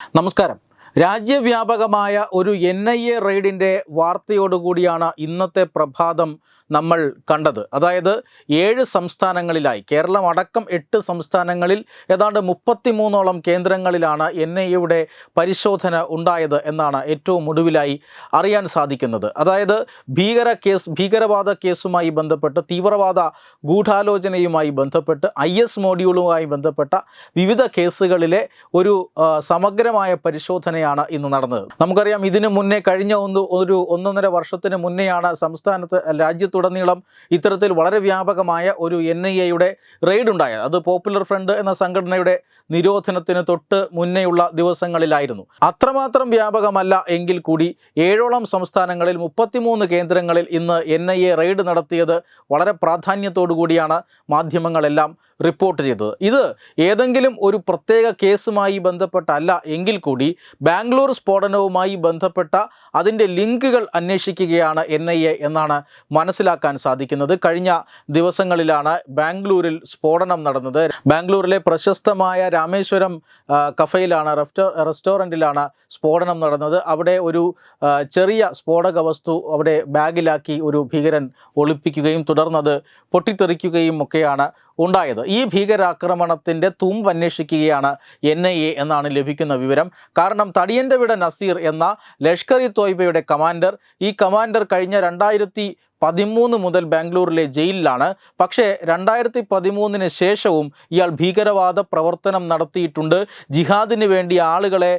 നമസ്കാരം. രാജ്യവ്യാപകമായ ഒരു എൻ ഐ എ റെയ്ഡിന്റെ വാർത്തയോടുകൂടിയാണ് ഇന്നത്തെ പ്രഭാതം നമ്മൾ കണ്ടത്. അതായത് ഏഴ് സംസ്ഥാനങ്ങളിലായി കേരളം അടക്കം എട്ട് സംസ്ഥാനങ്ങളിൽ ഏതാണ്ട് മുപ്പത്തിമൂന്നോളം കേന്ദ്രങ്ങളിലാണ് എൻ ഐ എയുടെ പരിശോധന ഉണ്ടായത് എന്നാണ് ഏറ്റവും ഒടുവിലായി അറിയാൻ സാധിക്കുന്നത്. അതായത് ഭീകര കേസ് ഭീകരവാദ കേസുമായി ബന്ധപ്പെട്ട് തീവ്രവാദ ഗൂഢാലോചനയുമായി ബന്ധപ്പെട്ട് ഐ എസ് മോഡ്യൂളുമായി ബന്ധപ്പെട്ട വിവിധ കേസുകളിലെ ഒരു സമഗ്രമായ പരിശോധനയാണ് ഇന്ന് നടന്നത്. നമുക്കറിയാം ഇതിന് മുന്നേ കഴിഞ്ഞ ഒന്ന് ഒരു ഒന്നൊന്നര വർഷത്തിന് മുന്നെയാണ് സംസ്ഥാനത്ത് രാജ്യത്തുടനീളം ഇത്തരത്തിൽ വളരെ വ്യാപകമായ ഒരു എൻ ഐ എയുടെ റെയ്ഡ് ഉണ്ടായത്. അത് പോപ്പുലർ ഫ്രണ്ട് എന്ന സംഘടനയുടെ നിരോധനത്തിന് തൊട്ട് മുന്നേയുള്ള ദിവസങ്ങളിലായിരുന്നു. അത്രമാത്രം വ്യാപകമല്ല എങ്കിൽ കൂടി ഏഴോളം സംസ്ഥാനങ്ങളിൽ മുപ്പത്തിമൂന്ന് കേന്ദ്രങ്ങളിൽ ഇന്ന് എൻ ഐ എ റെയ്ഡ് നടത്തിയത് വളരെ പ്രാധാന്യത്തോടു കൂടിയാണ് മാധ്യമങ്ങളെല്ലാം റിപ്പോർട്ട് ചെയ്തത്. ഇത് ഏതെങ്കിലും ഒരു പ്രത്യേക കേസുമായി ബന്ധപ്പെട്ടല്ല എങ്കിൽ കൂടി ബാംഗ്ലൂർ സ്ഫോടനവുമായി ബന്ധപ്പെട്ട അതിന്റെ ലിങ്കുകൾ അന്വേഷിക്കുകയാണ് എൻ ഐ എ എന്നാണ് മനസ്സിലാക്കാൻ സാധിക്കുന്നത്. കഴിഞ്ഞ ദിവസങ്ങളിലാണ് ബാംഗ്ലൂരിൽ സ്ഫോടനം നടന്നത്. ബാംഗ്ലൂരിലെ പ്രശസ്തമായ രാമേശ്വരം കഫയിലാണ് റെസ്റ്റോ റെസ്റ്റോറന്റിലാണ് സ്ഫോടനം നടന്നത്. അവിടെ ഒരു ചെറിയ സ്ഫോടക വസ്തു അവിടെ ബാഗിലാക്കി ഒരു ഭീകരൻ ഒളിപ്പിക്കുകയും തുടർന്നത് പൊട്ടിത്തെറിക്കുകയും ഒക്കെയാണ് ഉണ്ടായത്. ഈ ഭീകരാക്രമണത്തിന്റെ തുമ്പ് അന്വേഷിക്കുകയാണ് എൻ ഐ എ എന്നാണ് ലഭിക്കുന്ന വിവരം. കാരണം തടിയന്റെ വിട നസീർ എന്ന ലഷ്കർ ഇ തോയ്ബയുടെ കമാൻഡർ. ഈ കമാൻഡർ കഴിഞ്ഞ രണ്ടായിരത്തി പതിമൂന്ന് മുതൽ ബാംഗ്ലൂരിലെ ജയിലിലാണ്. പക്ഷേ രണ്ടായിരത്തി പതിമൂന്നിന് ശേഷവും ഇയാൾ ഭീകരവാദ പ്രവർത്തനം നടത്തിയിട്ടുണ്ട്. ജിഹാദിന് വേണ്ടി ആളുകളെ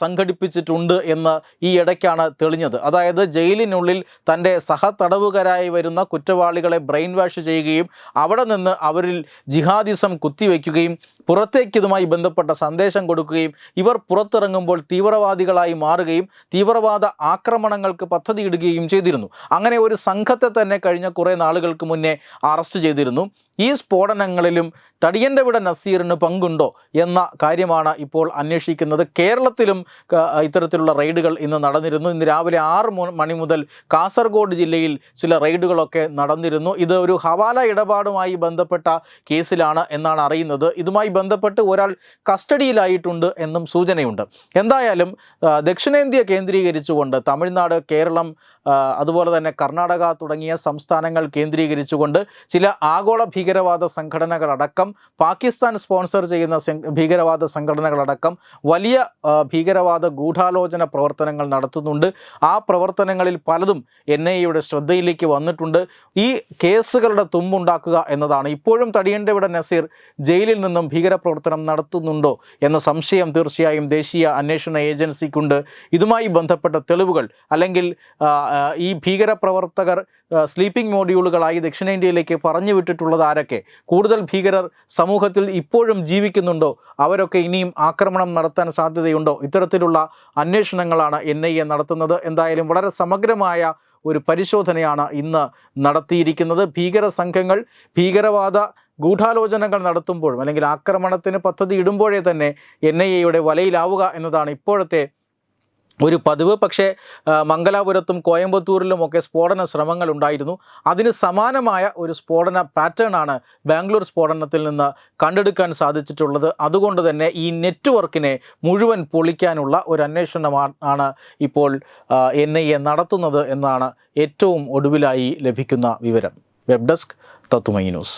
സംഘടിപ്പിച്ചിട്ടുണ്ട് എന്ന് ഈ ഇടയ്ക്കാണ് തെളിഞ്ഞത്. അതായത് ജയിലിനുള്ളിൽ തന്റെ സഹതടവുകാരായി വരുന്ന കുറ്റവാളികളെ ബ്രെയിൻ വാഷ് ചെയ്യുകയും അവിടെ നിന്ന് അവരിൽ ജിഹാദിസം കുത്തിവെക്കുകയും പുറത്തേക്ക് ഇതുമായി ബന്ധപ്പെട്ട സന്ദേശം കൊടുക്കുകയും ഇവർ പുറത്തിറങ്ങുമ്പോൾ തീവ്രവാദികളായി മാറുകയും തീവ്രവാദ ആക്രമണങ്ങൾക്ക് പദ്ധതിയിടുകയും ചെയ്തിരുന്നു. അങ്ങനെ ഒരു സംഘത്തെ തന്നെ കഴിഞ്ഞ കുറേ നാളുകൾക്ക് മുന്നേ അറസ്റ്റ് ചെയ്തിരുന്നു. ഈ സ്ഫോടനങ്ങളിലും തടിയന്റെ വിട നസീറിന് പങ്കുണ്ടോ എന്ന കാര്യമാണ് ഇപ്പോൾ അന്വേഷിക്കുന്നത്. കേരളത്തിലും ഇത്തരത്തിലുള്ള റെയ്ഡുകൾ ഇന്ന് നടന്നിരുന്നു. ഇന്ന് രാവിലെ ആറ് മണി മുതൽ കാസർഗോഡ് ജില്ലയിൽ ചില റെയ്ഡുകളൊക്കെ നടന്നിരുന്നു. ഇത് ഒരു ഹവാല ഇടപാടുമായി ബന്ധപ്പെട്ട കേസിലാണ് എന്നാണ് അറിയുന്നത്. ഇതുമായി ബന്ധപ്പെട്ട് ഒരാൾ കസ്റ്റഡിയിലായിട്ടുണ്ട് എന്നും സൂചനയുണ്ട്. എന്തായാലും ദക്ഷിണേന്ത്യ കേന്ദ്രീകരിച്ചുകൊണ്ട് തമിഴ്നാട് കേരളം അതുപോലെ തന്നെ കർണാടക തുടങ്ങിയ സംസ്ഥാനങ്ങൾ കേന്ദ്രീകരിച്ചുകൊണ്ട് ചില ആഗോള ഭീകരവാദ സംഘടനകളടക്കം പാകിസ്ഥാൻ സ്പോൺസർ ചെയ്യുന്ന ഭീകരവാദ സംഘടനകളടക്കം വലിയ ഭീകരവാദ ഗൂഢാലോചന പ്രവർത്തനങ്ങൾ നടത്തുന്നുണ്ട്. ആ പ്രവർത്തനങ്ങളിൽ പലതും എൻ ഐ എയുടെ ശ്രദ്ധയിലേക്ക് വന്നിട്ടുണ്ട്. ഈ കേസുകളുടെ തുമ്പുണ്ടാക്കുക എന്നതാണ്. ഇപ്പോഴും തടിയന്റെ നസീർ ജയിലിൽ നിന്നും ഭീകരപ്രവർത്തനം നടത്തുന്നുണ്ടോ എന്ന സംശയം തീർച്ചയായും ദേശീയ അന്വേഷണ ഏജൻസിക്കുണ്ട്. ഇതുമായി ബന്ധപ്പെട്ട തെളിവുകൾ അല്ലെങ്കിൽ ഈ ഭീകരപ്രവർത്തകർ സ്ലീപ്പിംഗ് മോഡ്യൂളുകളായി ദക്ഷിണേന്ത്യയിലേക്ക് പറഞ്ഞു വിട്ടിട്ടുള്ളത് ആരൊക്കെ കൂടുതൽ ഭീകരർ സമൂഹത്തിൽ ഇപ്പോഴും ജീവിക്കുന്നുണ്ടോ? അവരൊക്കെ ഇനിയും ആക്രമണം നടത്താൻ സാധ്യതയുണ്ടോ? ഇത്തരത്തിലുള്ള അന്വേഷണങ്ങളാണ് എൻ ഐ എ നടത്തുന്നത്. എന്തായാലും വളരെ സമഗ്രമായ ഒരു പരിശോധനയാണ് ഇന്ന് നടത്തിയിരിക്കുന്നത്. ഭീകര സംഘങ്ങൾ ഭീകരവാദ ഗൂഢാലോചനകൾ നടത്തുമ്പോഴും അല്ലെങ്കിൽ ആക്രമണത്തിന് പദ്ധതി ഇടുമ്പോഴേ തന്നെ എൻ ഐ എയുടെ വലയിലാവുക എന്നതാണ് ഇപ്പോഴത്തെ ഒരു പതിവ് പക്ഷേ മംഗലാപുരത്തും കോയമ്പത്തൂരിലും ഒക്കെ സ്ഫോടന ശ്രമങ്ങൾ ഉണ്ടായിരുന്നു. അതിന് സമാനമായ ഒരു സ്ഫോടന പാറ്റേൺ ആണ് ബാംഗ്ലൂർ സ്ഫോടനത്തിൽ നിന്ന് കണ്ടെടുക്കാൻ സാധിച്ചിട്ടുള്ളത്. അതുകൊണ്ട് തന്നെ ഈ നെറ്റ്വർക്കിനെ മുഴുവൻ പൊളിക്കാനുള്ള ഒരു അന്വേഷണമാണ് ഇപ്പോൾ എൻ ഐ എ നടത്തുന്നത് എന്നാണ് ഏറ്റവും ഒടുവിലായി ലഭിക്കുന്ന വിവരം. വെബ് ഡെസ്ക് തത്തുമൈ ന്യൂസ്.